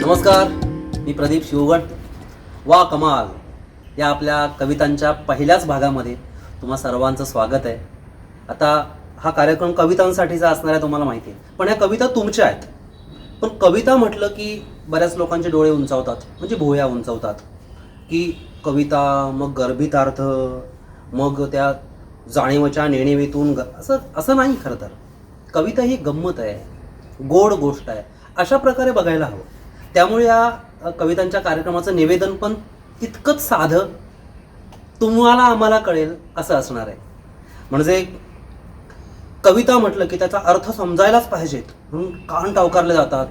नमस्कार मी प्रदीप शिवगण. वा कमाल. या आपल्या कवितांच्या पहिल्याच भागामध्ये तुम्हा सर्वांचं स्वागत आहे. आता हा कार्यक्रम कवितांसाठीचा असणार आहे तुम्हाला माहिती आहे. पण ह्या कविता तुमच्या आहेत. पण कविता म्हटलं की बऱ्याच लोकांचे डोळे उंचावतात म्हणजे भोया उंचावतात. की कविता मग गर्भितार्थ मग त्या जाणीवच्या नेणीवीतून ग असं असं नाही खरं तर. कविता ही गंमत आहे. गोड गोष्ट आहे. अशा प्रकारे बघायला हवं. त्यामुळे या कवितांच्या कार्यक्रमाचं निवेदन पण तितकंच साधं तुम्हाला आम्हाला कळेल असं असणार आहे. म्हणजे कविता म्हटलं की त्याचा अर्थ समजायलाच पाहिजेत. म्हणून कान टावकारले जातात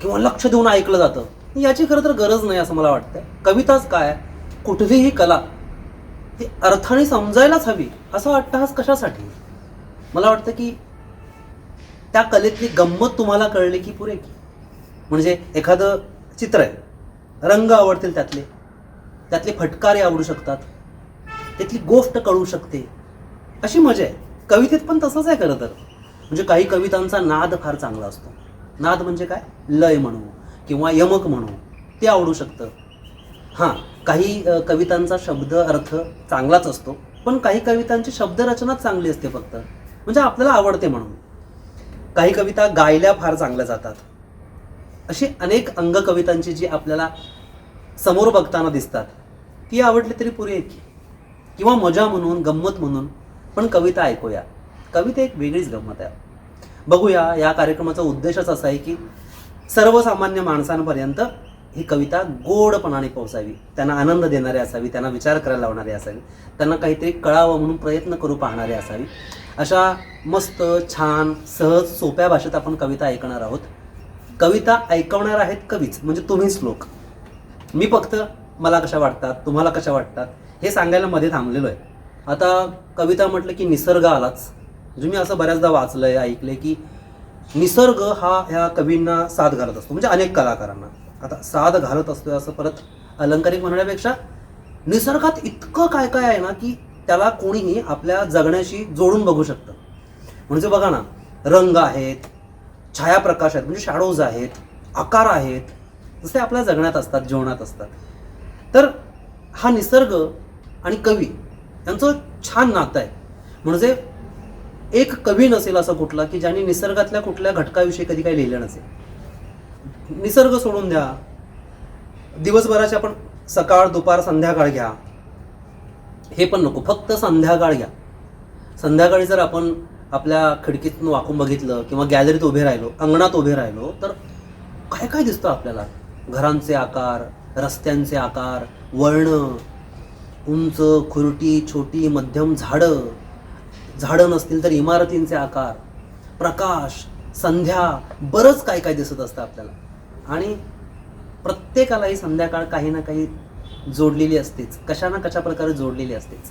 किंवा लक्ष देऊन ऐकलं जातं. याची खरं तर गरज नाही असं मला वाटतं कविताच काय? कुठलीही कला ती अर्थाने समजायलाच हवी. असं वाटतं हाच कशासाठी? मला वाटतं की त्या कलेतली गंमत तुम्हाला कळली की पुरे की? म्हणजे एखादं चित्र आहे रंग आवडतील त्यातले त्यातले फटकारे आवडू शकतात त्यातली गोष्ट कळू शकते. अशी मजा आहे. कवितेत पण तसंच आहे खरं तर. म्हणजे काही कवितांचा नाद फार चांगला असतो. नाद म्हणजे काय? लय म्हणू किंवा यमक म्हणू ते आवडू शकतं. हां काही कवितांचा शब्द अर्थ चांगलाच असतो पण काही कवितांची शब्दरचनाच चांगली असते फक्त. म्हणजे आपल्याला आवडते म्हणून. काही कविता गायल्या फार चांगल्या जातात. अशी अनेक अंग कवितांची जी आपल्याला समोर बघताना दिसतात ती आवडली तरी पुरे की किंवा मजा म्हणून गंमत म्हणून पण कविता ऐकूया. कविता एक वेगळीच गंमत आहे. बघूया या कार्यक्रमाचा उद्देशच असा आहे की सर्वसामान्य माणसांपर्यंत ही कविता गोडपणाने पोहोचावी. त्यांना आनंद देणारी असावी त्यांना विचार करायला लावणारी असावी त्यांना काहीतरी कळावं म्हणून प्रयत्न करू पाहणारी असावी. अशा मस्त छान सहज सोप्या भाषेत आपण कविता ऐकणार आहोत. कविता ऐकवणार आहेत कवीच म्हणजे तुम्हीच लोक मी फक्त मला कशा वाटतात तुम्हाला कशा वाटतात हे सांगायला मध्ये थांबलेलो आहे. आता कविता म्हटलं की निसर्ग आलाच. म्हणजे मी असं बऱ्याचदा वाचलंय ऐकलंय की निसर्ग हा ह्या कवींना साथ घालत असतो म्हणजे अनेक कलाकारांना. आता साथ घालत असतो असं परत अलंकारिक म्हणण्यापेक्षा निसर्गात इतकं काय काय आहे ना की त्याला कोणीही आपल्या जगण्याशी जोडून बघू शकतं. म्हणजे बघा ना रंग आहेत छायाप्रकाश आहेत म्हणजे शॅडोज आहेत आकार आहेत जसे आपल्या जगण्यात असतात जेवणात असतात. तर हा निसर्ग आणि कवी यांचं छान नातं आहे. म्हणजे एक कवी नसेल असं कुठला की ज्याने निसर्गातल्या कुठल्या घटकाविषयी कधी काही लिहिलं नसेल. निसर्ग सोडून द्या. दिवसभराचे आपण सकाळ दुपार संध्याकाळ घ्या. हे पण नको. फक्त संध्याकाळ घ्या. संध्याकाळी जर आपण आपल्या खिडकीतून वाकून बघितलं किंवा गॅलरीत उभे राहिलो अंगणात उभे राहिलो तर काय काय दिसतं आपल्याला? घरांचे आकार रस्त्यांचे आकार वळणं उंच खुरटी छोटी मध्यम झाडं. झाडं नसतील तर इमारतींचे आकार प्रकाश संध्या बरंच काय काय दिसत असतं आपल्याला. आणि प्रत्येकालाही संध्याकाळ काही ना काही जोडलेली असतेच. कशा ना कशा प्रकारे जोडलेली असतेच.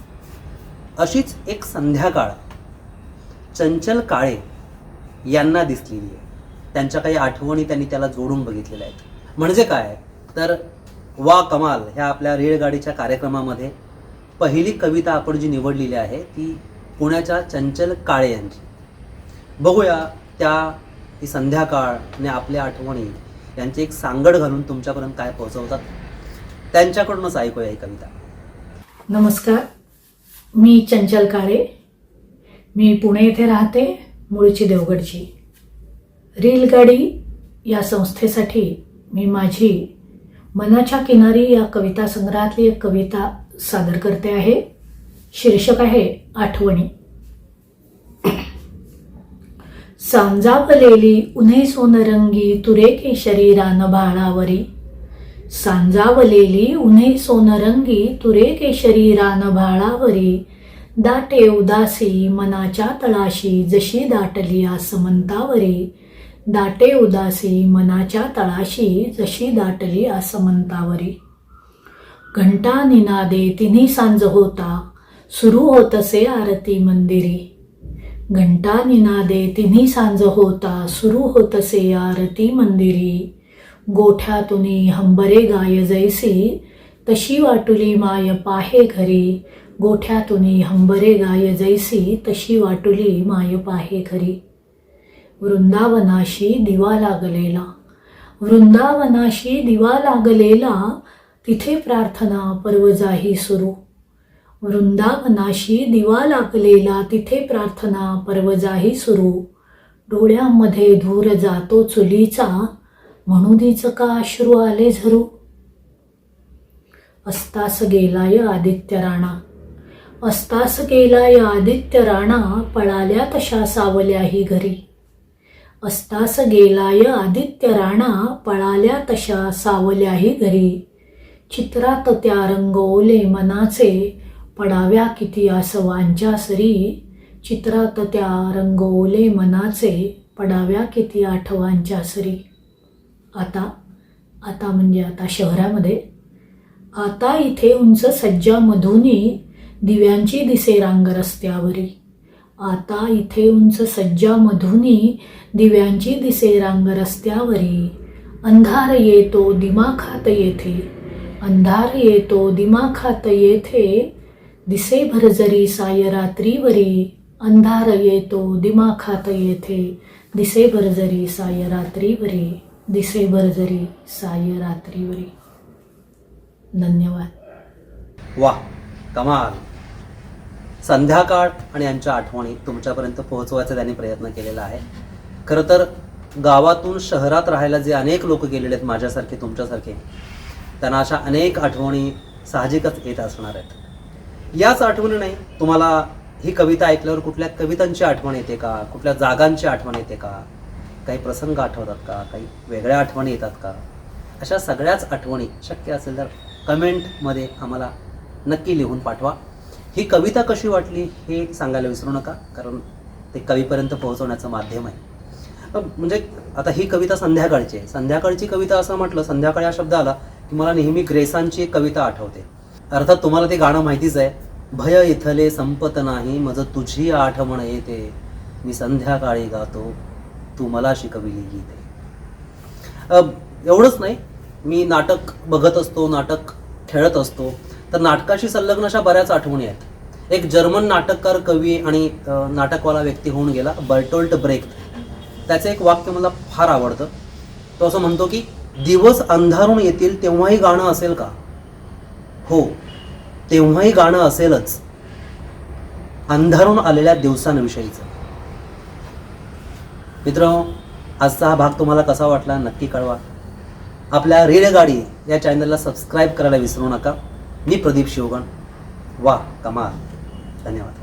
अशीच एक संध्याकाळ चंचल काळे यांना दिसलेली आहे. त्यांच्या काही आठवणी त्यांनी त्याला जोडून बघितलेल्या आहेत. म्हणजे काय? तर वा कमाल ह्या आपल्या रेलगाडीच्या कार्यक्रमामध्ये पहिली कविता आपण जी निवडलेली आहे ती पुण्याच्या चंचल काळे यांची. बघूया त्या ही संध्याकाळ आणि आपल्या आठवणी यांची एक सांगड घालून तुमच्यापर्यंत काय पोहोचवतात. त्यांच्याकडूनच ऐकूया ही कविता. नमस्कार. मी चंचल काळे. मी पुणे येथे राहते मुळची देवगडची. रेलगाडी या संस्थेसाठी मी माझी मनाच्या किनारी या कविता संग्रहातली एक कविता सादर करते आहे. शीर्षक आहे आठवणी. सांजावलेली उन्हे सोनरंगी तुरे केशरी रान सांजावलेली उन्हे सोनरंगी तुरे केशरी रानभाळावरी दाटे उदासी मनाच्या तळाशी जशी दाटली आसमंतावरी. दाटे उदासी मनाच्या तळाशी जशी दाटली आसमंतावरी. घंटा निनादे तिन्ही सांज होता. सुरू होतसे आरती मंदिरी. घंटा निनादे तिन्ही सांज होता. सुरू होतसे आरती मंदिरी. गोठ्यातुनी हंबरे गाय जैसी तशी वाटुली माय पाहे घरी. गोठ्यातुनी हंबरे गाय जैसी तशी वाटुली माय पाहे घरी. वृंदावनाशी दिवा लागलेला. वृंदावनाशी दिवा लागलेला तिथे प्रार्थना पर्वजाही सुरू. वृंदावनाशी दिवा लागलेला तिथे प्रार्थना पर्वजाही सुरू. डोळ्यामध्ये धूर जातो चुलीचा म्हणूनीच का अश्रू आले झरू? अस्तास गेलाय आदित्य राणा. अस्तास गेलाय आदित्य राणा पळाल्या तशा सावल्याही घरी. अस्तास गेलाय आदित्य राणा पळाल्या तशा सावल्याही घरी. चित्रात त्या रंगवले मनाचे पडाव्या किती आसवांच्या सरी. चित्रात त्या रंगवले मनाचे पडाव्या किती आठवांच्या सरी. आता आता म्हणजे आता शहरामध्ये आता इथे उंच सज्जामधूनही दिव्यांची दिसे रांग रस्त्यावरी. आता इथे उंच सज्जामधूनही दिव्यांची दिसे रांग रस्त्यावरी. अंधार येतो दिमाखात येथे. अंधार येतो दिमाखात येथे. दिसे भरजरी साय रात्रीवरी अंधार येतो दिमाखात येथे. दिसे भरजरी साय रात्रीवरी. दिसे भरजरी साय रात्रीवरी धन्यवाद. वा कमाल. संध्याकाळ आणि यांच्या आठवणी तुमच्यापर्यंत पोहोचवायचा त्यांनी प्रयत्न केलेला आहे. खरं तर गावातून शहरात राहायला जे अनेक लोक गेलेले आहेत माझ्यासारखे तुमच्यासारखे त्यांना अशा अनेक आठवणी साहजिकच येत असणार आहेत. याच आठवणी नाही तुम्हाला ही कविता ऐकल्यावर कुठल्या कवितांची आठवण येते का? कुठल्या जागांची आठवण येते का? काही प्रसंग आठवतात का? काही वेगळ्या आठवणी येतात का? अशा सगळ्याच आठवणी शक्य असेल तर कमेंटमध्ये आम्हाला नक्की लिहून पाठवा. ही कविता कशी वाटली हे सांगायला विसरू नका कारण ते कवीपर्यंत पोहोचवण्याचं माध्यम आहे. म्हणजे आता ही कविता संध्याकाळची आहे. संध्याकाळची कविता असं म्हटलं संध्याकाळी हा शब्द आला की मला नेहमी ग्रेसांची एक कविता आठवते. अर्थात तुम्हाला ते गाणं माहितीच आहे. भय इथले संपत नाही मज तुझी आठवण येते. मी संध्याकाळी गातो. तू मला शिकविली गीते एवढंच नाही. मी नाटक बघत असतो नाटक खेळत असतो. तर नाटकाशी संलग्न अशा बऱ्याच आठवणी आहेत. एक जर्मन नाटककार कवी आणि नाटकवाला व्यक्ती होऊन गेला बर्टोल्ट ब्रेक. त्याचं एक वाक्य मला फार आवडतं. तो असं म्हणतो की दिवस अंधारून येतील तेव्हाही गाणं असेल का? हो तेव्हाही गाणं असेलच. अंधारून आलेल्या दिवसांविषयीचं. मित्र आजचा हा भाग तुम्हाला कसा वाटला नक्की कळवा. आपल्या रेलगाडी या चॅनलला सबस्क्राईब करायला विसरू नका. मी प्रदीप शिवगण. वा कमाल. धन्यवाद.